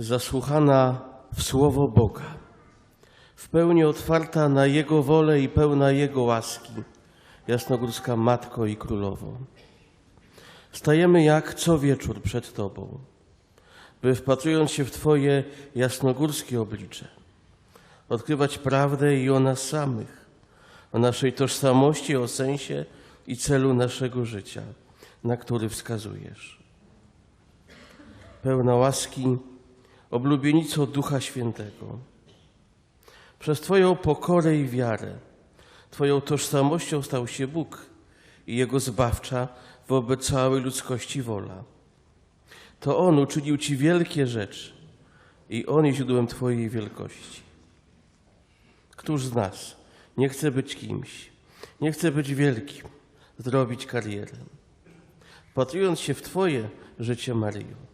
zasłuchana w słowo Boga, w pełni otwarta na Jego wolę i pełna Jego łaski, jasnogórska Matko i Królowo. Stajemy jak co wieczór przed Tobą, by wpatrując się w Twoje jasnogórskie oblicze, odkrywać prawdę i o nas samych, o naszej tożsamości, o sensie i celu naszego życia, na który wskazujesz. Pełna łaski, oblubienico Ducha Świętego. Przez Twoją pokorę i wiarę, Twoją tożsamością stał się Bóg i Jego zbawcza wobec całej ludzkości wola. To On uczynił Ci wielkie rzeczy i On jest źródłem Twojej wielkości. Któż z nas nie chce być kimś, nie chce być wielkim, zrobić karierę? Wpatrując się w Twoje życie, Maryjo,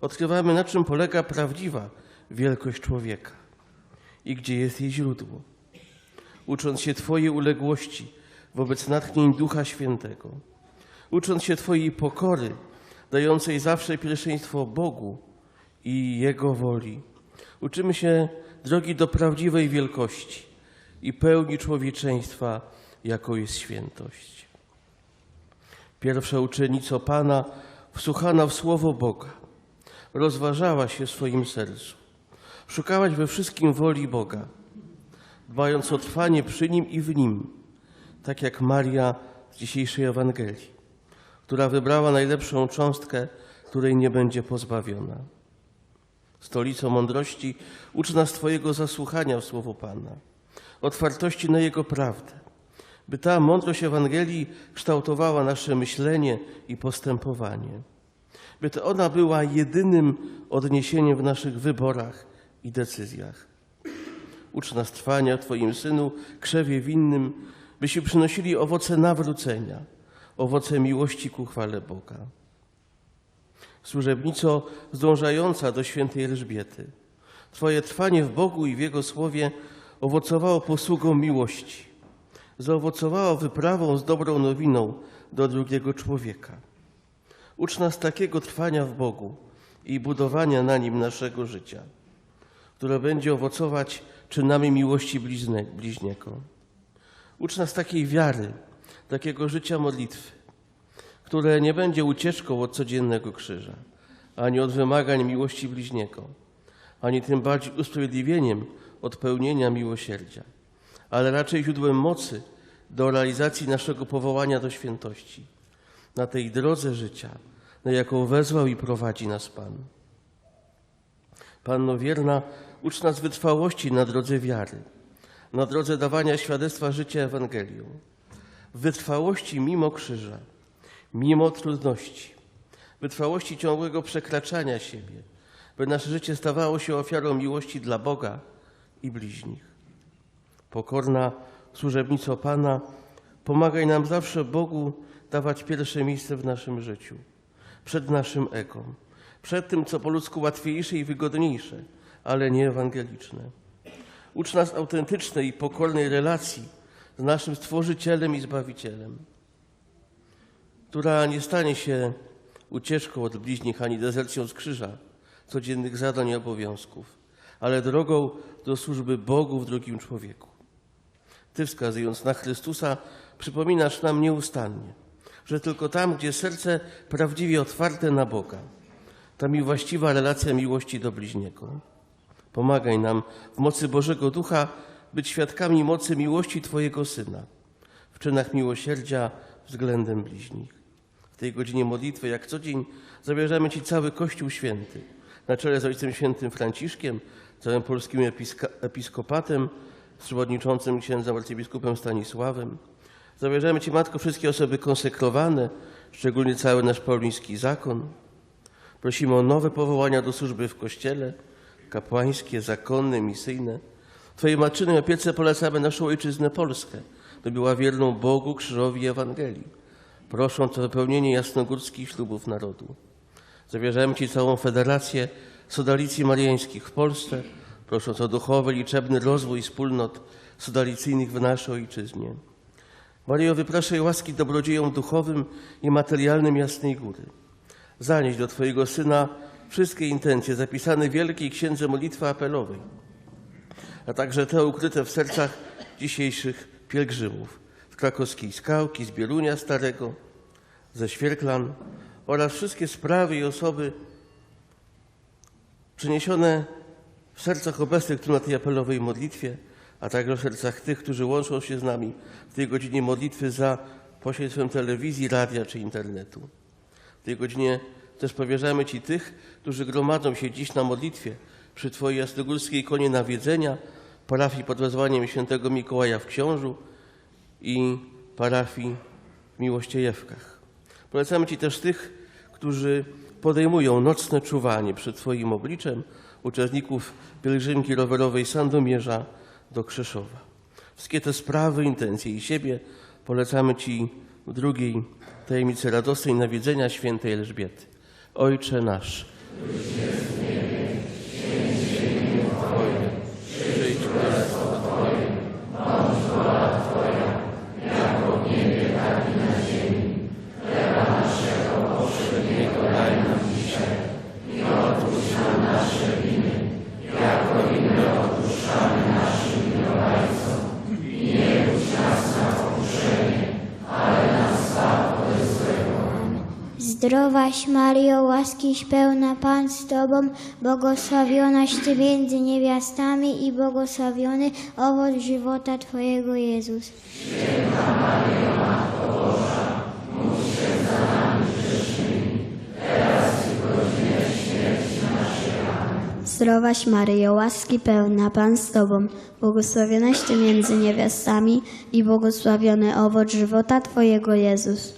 odkrywamy, na czym polega prawdziwa wielkość człowieka i gdzie jest jej źródło. Ucząc się Twojej uległości wobec natchnień Ducha Świętego, ucząc się Twojej pokory, dającej zawsze pierwszeństwo Bogu i Jego woli, uczymy się drogi do prawdziwej wielkości i pełni człowieczeństwa, jaką jest świętość. Pierwsza uczennico Pana wsłuchana w słowo Boga, rozważałaś się w swoim sercu, szukałaś we wszystkim woli Boga, dbając o trwanie przy Nim i w Nim, tak jak Maria z dzisiejszej Ewangelii, która wybrała najlepszą cząstkę, której nie będzie pozbawiona. Stolicą mądrości ucz nas Twojego zasłuchania w słowo Pana, otwartości na Jego prawdę, by ta mądrość Ewangelii kształtowała nasze myślenie i postępowanie, by to ona była jedynym odniesieniem w naszych wyborach i decyzjach. Ucz nas trwania Twoim Synu, krzewie winnym, byśmy przynosili owoce nawrócenia, owoce miłości ku chwale Boga. Służebnico zdążająca do świętej Elżbiety, Twoje trwanie w Bogu i w Jego Słowie owocowało posługą miłości, zaowocowało wyprawą z dobrą nowiną do drugiego człowieka. Ucz nas takiego trwania w Bogu i budowania na nim naszego życia, które będzie owocować czynami miłości bliźne, bliźniego. Ucz nas takiej wiary, takiego życia modlitwy, które nie będzie ucieczką od codziennego krzyża, ani od wymagań miłości bliźniego, ani tym bardziej usprawiedliwieniem od pełnienia miłosierdzia, ale raczej źródłem mocy do realizacji naszego powołania do świętości, na tej drodze życia, na jaką wezwał i prowadzi nas Pan. Panno wierna, ucz nas wytrwałości na drodze wiary, na drodze dawania świadectwa życia Ewangelią, wytrwałości mimo krzyża, mimo trudności, wytrwałości ciągłego przekraczania siebie, by nasze życie stawało się ofiarą miłości dla Boga i bliźnich. Pokorna służebnico Pana, pomagaj nam zawsze Bogu dawać pierwsze miejsce w naszym życiu, przed naszym ego, przed tym, co po ludzku łatwiejsze i wygodniejsze, ale nie ewangeliczne. Ucz nas autentycznej i pokornej relacji z naszym Stworzycielem i Zbawicielem która nie stanie się ucieczką od bliźnich ani dezercją z krzyża, codziennych zadań i obowiązków, ale drogą do służby Bogu w drugim człowieku. Ty, wskazując na Chrystusa, przypominasz nam nieustannie, że tylko tam, gdzie serce prawdziwie otwarte na Boga, tam i właściwa relacja miłości do bliźniego. Pomagaj nam w mocy Bożego Ducha być świadkami mocy miłości Twojego Syna, w czynach miłosierdzia względem bliźnich. W tej godzinie modlitwy, jak co dzień, zabierzemy Ci cały Kościół Święty, na czele z Ojcem Świętym Franciszkiem, całym polskim episka- episkopatem, z przewodniczącym księdzem arcybiskupem Stanisławem. Zabierzemy Ci, Matko, wszystkie osoby konsekrowane, szczególnie cały nasz pauliński zakon. Prosimy o nowe powołania do służby w Kościele, kapłańskie, zakonne, misyjne. Twojej matczynej opiece polecamy naszą ojczyznę Polskę, by była wierną Bogu, krzyżowi i Ewangelii, prosząc o wypełnienie jasnogórskich ślubów narodu. Zawierzamy Ci całą Federację Sodalicji Mariańskich w Polsce, prosząc o duchowy, liczebny rozwój wspólnot sodalicyjnych w naszej ojczyźnie. Maryjo, wypraszaj łaski dobrodziejom duchowym i materialnym Jasnej Góry. Zanieś do Twojego Syna wszystkie intencje zapisane w Wielkiej Księdze Modlitwy Apelowej, a także te ukryte w sercach dzisiejszych pielgrzymów z krakowskiej Skałki, z Bielunia Starego, ze Świerklan oraz wszystkie sprawy i osoby przeniesione w sercach obecnych tu na tej apelowej modlitwie, a także w sercach tych, którzy łączą się z nami w tej godzinie modlitwy za pośrednictwem telewizji, radia czy internetu. W tej godzinie też powierzamy Ci tych, którzy gromadzą się dziś na modlitwie przy Twojej jasnogórskiej konie nawiedzenia, parafii pod wezwaniem świętego Mikołaja w Książu i parafii w Miłościejewkach. Polecamy Ci też tych, którzy podejmują nocne czuwanie przed Twoim obliczem, uczestników pielgrzymki rowerowej Sandomierza do Krzeszowa. Wszystkie te sprawy, intencje i siebie polecamy Ci w drugiej tajemnicy radosnej nawiedzenia świętej Elżbiety. Ojcze nasz, Zdrowaś Mario, łaskiś pełna Pan z Tobą, błogosławionaś Ty między niewiastami i błogosławiony owoc żywota Twojego Jezus. Zdrowaś Maryjo, łaski pełna, Pan z Tobą, błogosławionaś Ty między niewiastami i błogosławiony owoc żywota Twojego Jezus.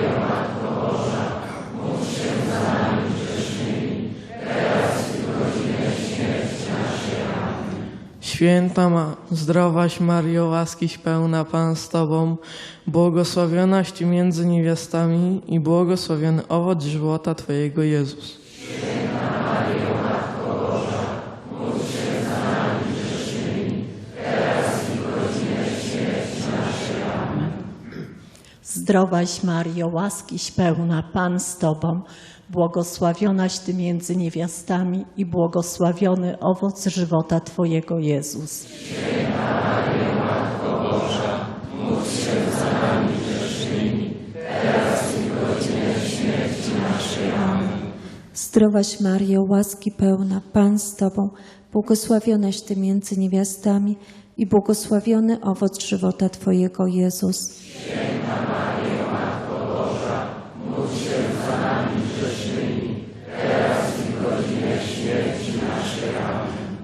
ma, zdrowaś Mario, łaskiś pełna Pan z Tobą, błogosławionaś Ty między niewiastami i błogosławiony owoc żywota Twojego Jezus. Zdrowaś Mario, łaskiś pełna, Pan z Tobą, błogosławionaś Ty między niewiastami i błogosławiony owoc żywota Twojego Jezus. Zdrowaś Maryjo, łaski pełna, Pan z Tobą, błogosławionaś Ty między niewiastami i błogosławiony owoc żywota Twojego Jezus.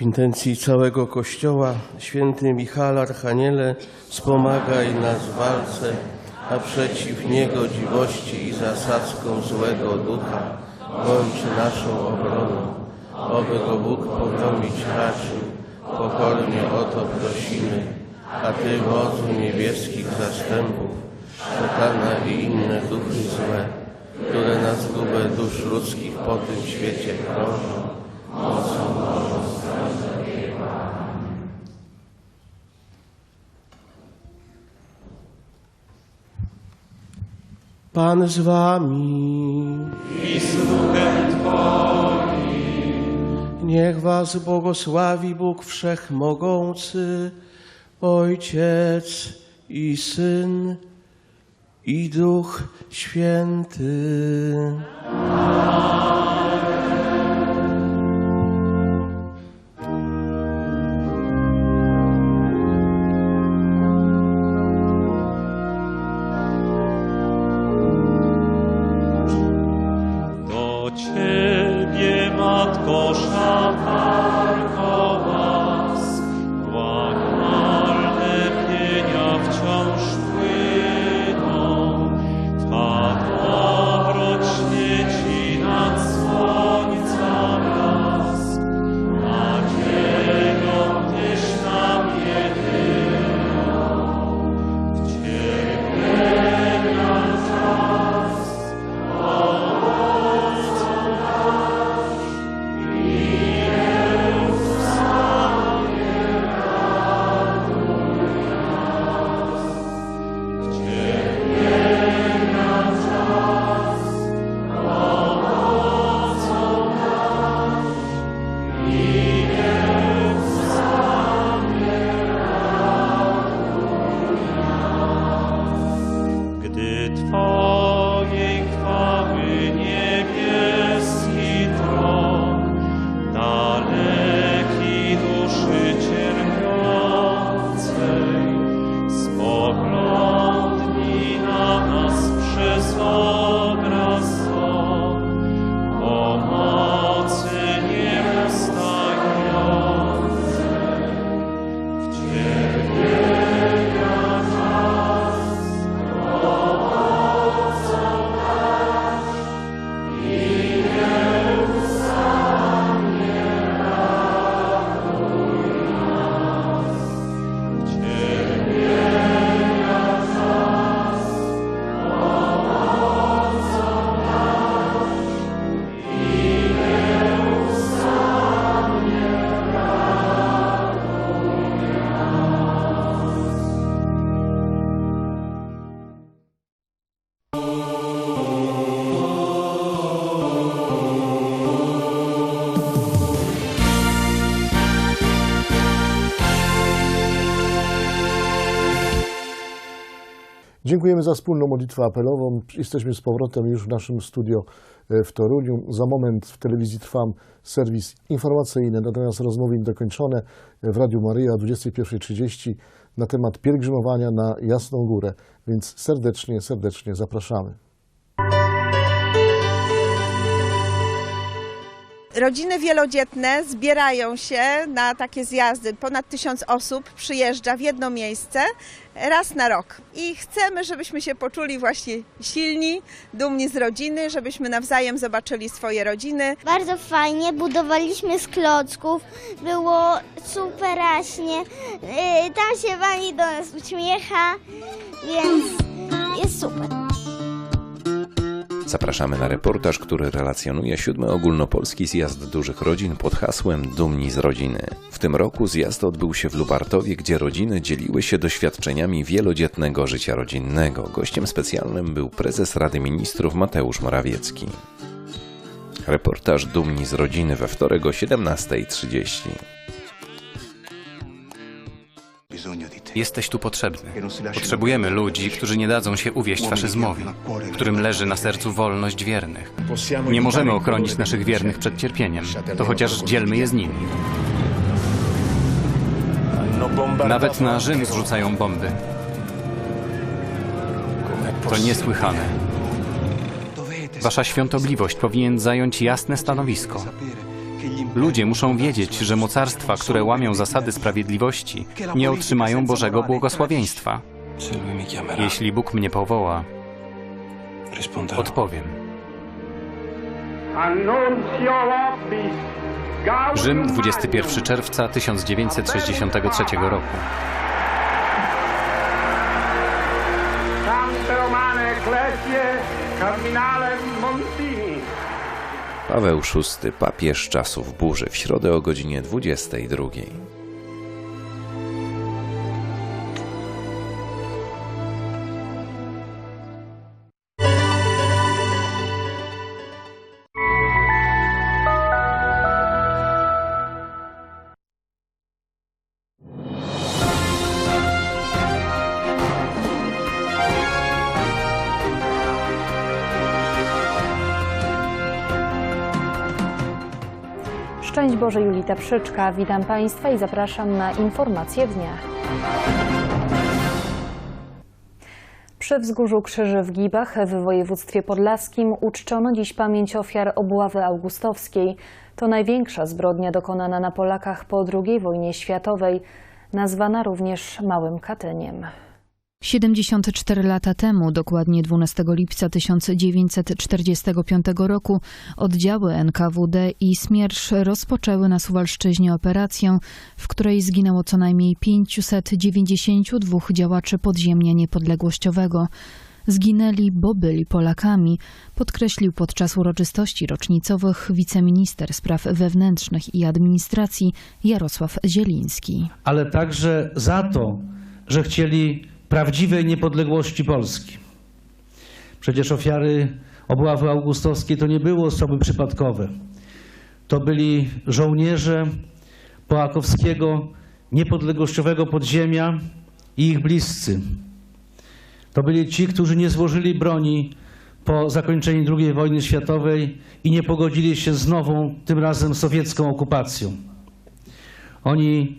Intencji całego Kościoła, święty Michał Archaniele, wspomagaj nas w walce, a przeciw niegodziwości i zasadzkom złego ducha bądź naszą obroną. Oby go Bóg pogromić raczył, pokornie o to prosimy, a Ty wodzu niebieskich zastępów, szatana i inne duchy złe, które na zgubę dusz ludzkich po tym świecie krążą, mocą Bożą Pan z wami. I z Niech was błogosławi Bóg Wszechmogący, Ojciec i Syn i Duch Święty. Do Dziękujemy za wspólną modlitwę apelową. Jesteśmy z powrotem już w naszym studio e, w Toruniu. Za moment w telewizji trwam serwis informacyjny, natomiast rozmowy dokończone w Radiu Maryja o 21.30 na temat pielgrzymowania na Jasną Górę. Więc serdecznie, serdecznie zapraszamy. Rodziny wielodzietne zbierają się na takie zjazdy. Ponad tysiąc osób przyjeżdża w jedno miejsce raz na rok. I chcemy, żebyśmy się poczuli właśnie silni, dumni z rodziny, żebyśmy nawzajem zobaczyli swoje rodziny. Bardzo fajnie, budowaliśmy z klocków, było superaśnie. Yy, Tam się pani do nas uśmiecha, więc jest super. Zapraszamy na reportaż, który relacjonuje siódmy ogólnopolski zjazd dużych rodzin pod hasłem Dumni z rodziny. W tym roku zjazd odbył się w Lubartowie, gdzie rodziny dzieliły się doświadczeniami wielodzietnego życia rodzinnego. Gościem specjalnym był prezes Rady Ministrów Mateusz Morawiecki. Reportaż Dumni z rodziny we wtorek o 17.30. Jesteś tu potrzebny. Potrzebujemy ludzi, którzy nie dadzą się uwieść faszyzmowi, którym leży na sercu wolność wiernych. Nie możemy ochronić naszych wiernych przed cierpieniem, to chociaż dzielmy je z nimi. Nawet na Rzym zrzucają bomby. To niesłychane. Wasza świątobliwość powinien zająć jasne stanowisko. Ludzie muszą wiedzieć, że mocarstwa, które łamią zasady sprawiedliwości, nie otrzymają Bożego błogosławieństwa. Jeśli Bóg mnie powoła, odpowiem. Rzym, 21 czerwca 1963 roku. Tante romane ecclesie cardinale Montini. Paweł VI, papież czasów burzy, w środę o godzinie 22. Boże, Julita Przyczka. Witam Państwa i zapraszam na informacje dnia. Przy wzgórzu Krzyży w Gibach w województwie podlaskim uczczono dziś pamięć ofiar obławy augustowskiej. To największa zbrodnia dokonana na Polakach po II wojnie światowej, nazwana również Małym Katyniem. 74 lata temu, dokładnie 12 lipca 1945 roku, oddziały NKWD i Smiersz rozpoczęły na Suwalszczyźnie operację, w której zginęło co najmniej 592 działaczy podziemia niepodległościowego. Zginęli, bo byli Polakami, podkreślił podczas uroczystości rocznicowych wiceminister spraw wewnętrznych i administracji Jarosław Zieliński. ale także za to, że chcieli prawdziwej niepodległości Polski. Przecież ofiary obławy augustowskiej to nie były osoby przypadkowe. To byli żołnierze połakowskiego niepodległościowego podziemia i ich bliscy. To byli ci, którzy nie złożyli broni po zakończeniu II wojny światowej i nie pogodzili się z nową, tym razem sowiecką okupacją. Oni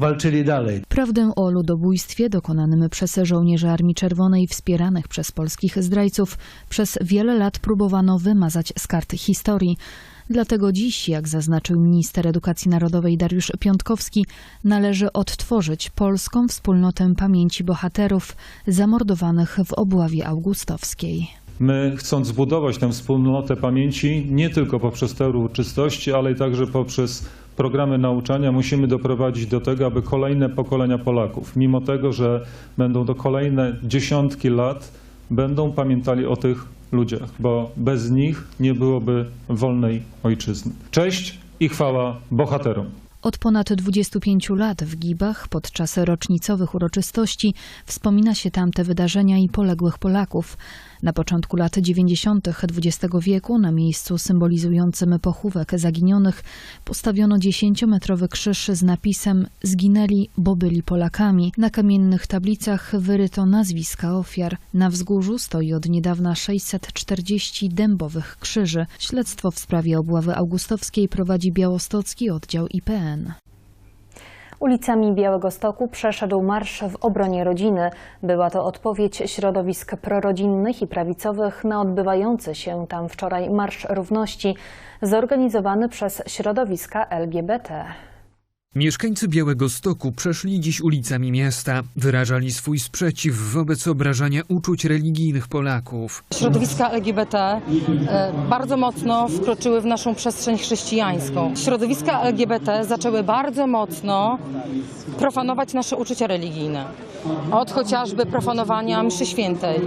walczyli dalej. Prawdę o ludobójstwie dokonanym przez żołnierzy Armii Czerwonej wspieranych przez polskich zdrajców przez wiele lat próbowano wymazać z kart historii. Dlatego dziś, jak zaznaczył minister edukacji narodowej Dariusz Piątkowski, należy odtworzyć polską wspólnotę pamięci bohaterów zamordowanych w obławie augustowskiej. My, chcąc zbudować tę wspólnotę pamięci, nie tylko poprzez te uroczystości, ale i także poprzez programy nauczania, musimy doprowadzić do tego, aby kolejne pokolenia Polaków, mimo tego, że będą to kolejne dziesiątki lat, będą pamiętali o tych ludziach, bo bez nich nie byłoby wolnej ojczyzny. Cześć i chwała bohaterom. Od ponad 25 lat w Gibach podczas rocznicowych uroczystości wspomina się tamte wydarzenia i poległych Polaków. Na początku lat 90. XX wieku na miejscu symbolizującym pochówek zaginionych postawiono 10-metrowy krzyż z napisem Zginęli, bo byli Polakami. Na kamiennych tablicach wyryto nazwiska ofiar. Na wzgórzu stoi od niedawna 640 dębowych krzyży. Śledztwo w sprawie obławy augustowskiej prowadzi białostocki oddział IPN. Ulicami Białegostoku przeszedł marsz w obronie rodziny. Była to odpowiedź środowisk prorodzinnych i prawicowych na odbywający się tam wczoraj Marsz Równości, zorganizowany przez środowiska LGBT. Mieszkańcy Białegostoku przeszli dziś ulicami miasta. Wyrażali swój sprzeciw wobec obrażania uczuć religijnych Polaków. Środowiska LGBT e, bardzo mocno wkroczyły w naszą przestrzeń chrześcijańską. Środowiska LGBT zaczęły bardzo mocno profanować nasze uczucia religijne. Od chociażby profanowania mszy świętej,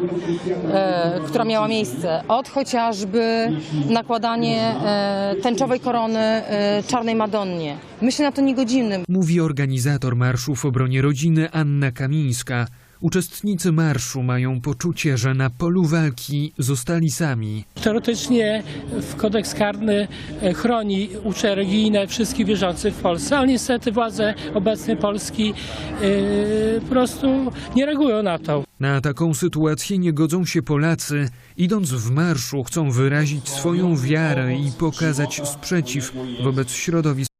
e, która miała miejsce, od chociażby nakładanie e, tęczowej korony czarnej Madonnie. My się na to nie godzimy. Mówi organizator marszu w obronie rodziny Anna Kamińska. Uczestnicy marszu mają poczucie, że na polu walki zostali sami. Teoretycznie w kodeks karny e, chroni uczucia religijne wszystkich wierzących w Polsce, ale niestety władze obecnej Polski e, po prostu nie reagują na to. Na taką sytuację nie godzą się Polacy. Idąc w marszu chcą wyrazić swoją wiarę i pokazać sprzeciw wobec środowisk